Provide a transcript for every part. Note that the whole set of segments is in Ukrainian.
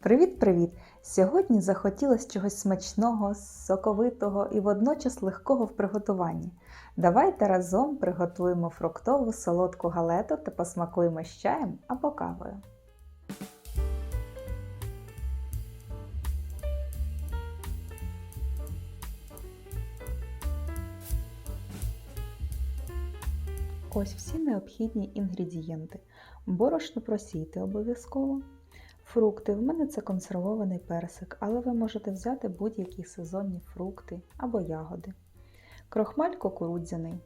Привіт-привіт! Сьогодні захотілося чогось смачного, соковитого і водночас легкого в приготуванні. Давайте разом приготуємо фруктову солодку галету та посмакуємо з чаєм або кавою. Ось всі необхідні інгредієнти. Борошно просійте обов'язково. Фрукти. В мене це консервований персик, але ви можете взяти будь-які сезонні фрукти або ягоди. Крохмаль кукурудзяний.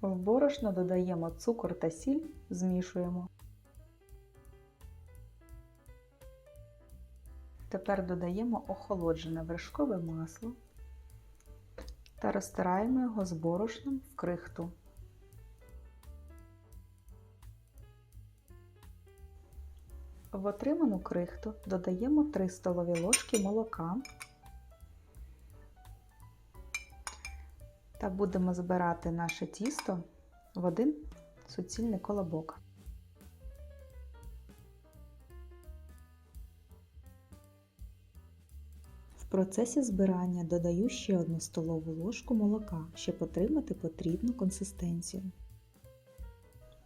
В борошно додаємо цукор та сіль, змішуємо. Тепер додаємо охолоджене вершкове масло та розтираємо його з борошном в крихту. В отриману крихту додаємо 3 столові ложки молока та будемо збирати наше тісто в один суцільний колобок. В процесі збирання додаю ще одну столову ложку молока, щоб отримати потрібну консистенцію.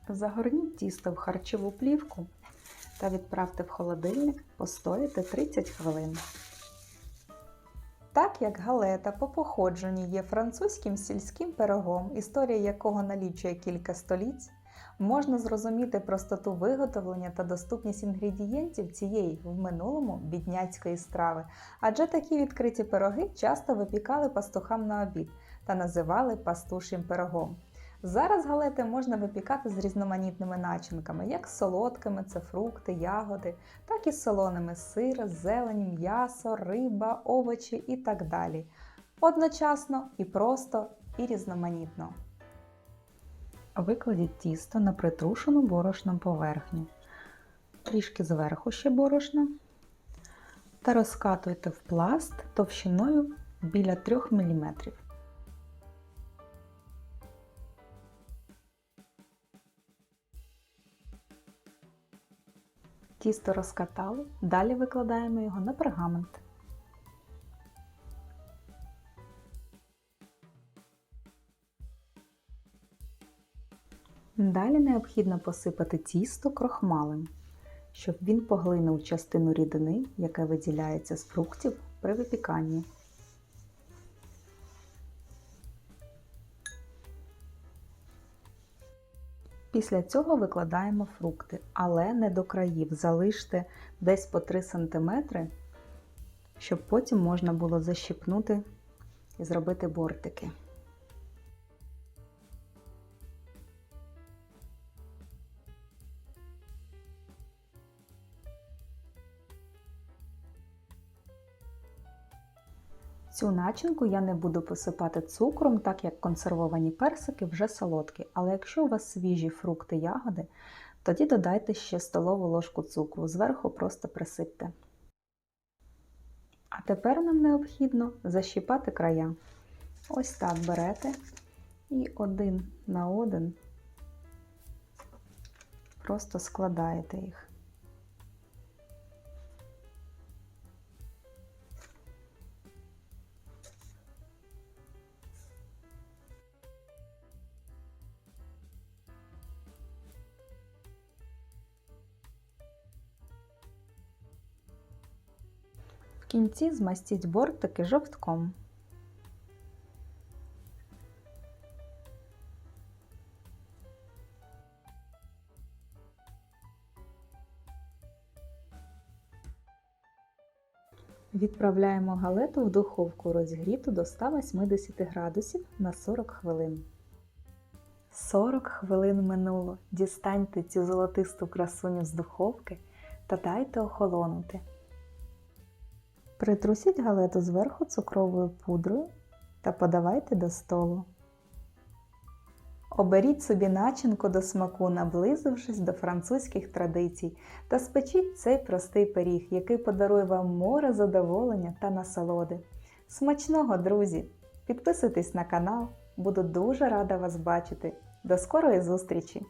Загорніть тісто в харчову плівку та відправте в холодильник постояти 30 хвилин. Так як галета по походженню є французьким сільським пирогом, історія якого налічує кілька століть, можна зрозуміти простоту виготовлення та доступність інгредієнтів цієї в минулому бідняцької страви, адже такі відкриті пироги часто випікали пастухам на обід та називали пастушим пирогом. Зараз галети можна випікати з різноманітними начинками, як солодкими, це фрукти, ягоди, так і з солоними сир, зелень, м'ясо, риба, овочі і так далі. Одночасно і просто, і різноманітно. Викладіть тісто на притрушену борошном поверхню, трішки зверху ще борошна та розкатуйте в пласт товщиною біля 3 мм. Тісто розкатали, далі викладаємо його на пергамент. Далі необхідно посипати тісто крохмалем, щоб він поглинув частину рідини, яка виділяється з фруктів при випіканні. Після цього викладаємо фрукти, але не до країв. Залиште десь по 3 см, щоб потім можна було защипнути і зробити бортики. Цю начинку я не буду посипати цукром, так як консервовані персики вже солодкі. Але якщо у вас свіжі фрукти ягоди, тоді додайте ще столову ложку цукру, зверху просто присипте. А тепер нам необхідно защіпати края. Ось так берете і один на один просто складаєте їх. Кінці змастіть бортики жовтком. Відправляємо галету в духовку розігріту до 180 градусів на 40 хвилин. 40 хвилин минуло. Дістаньте цю золотисту красуню з духовки та дайте охолонути. Притрусіть галету зверху цукровою пудрою та подавайте до столу. Оберіть собі начинку до смаку, наблизившись до французьких традицій, та спечіть цей простий пиріг, який подарує вам море задоволення та насолоди. Смачного, друзі! Підписуйтесь на канал, буду дуже рада вас бачити. До скорої зустрічі!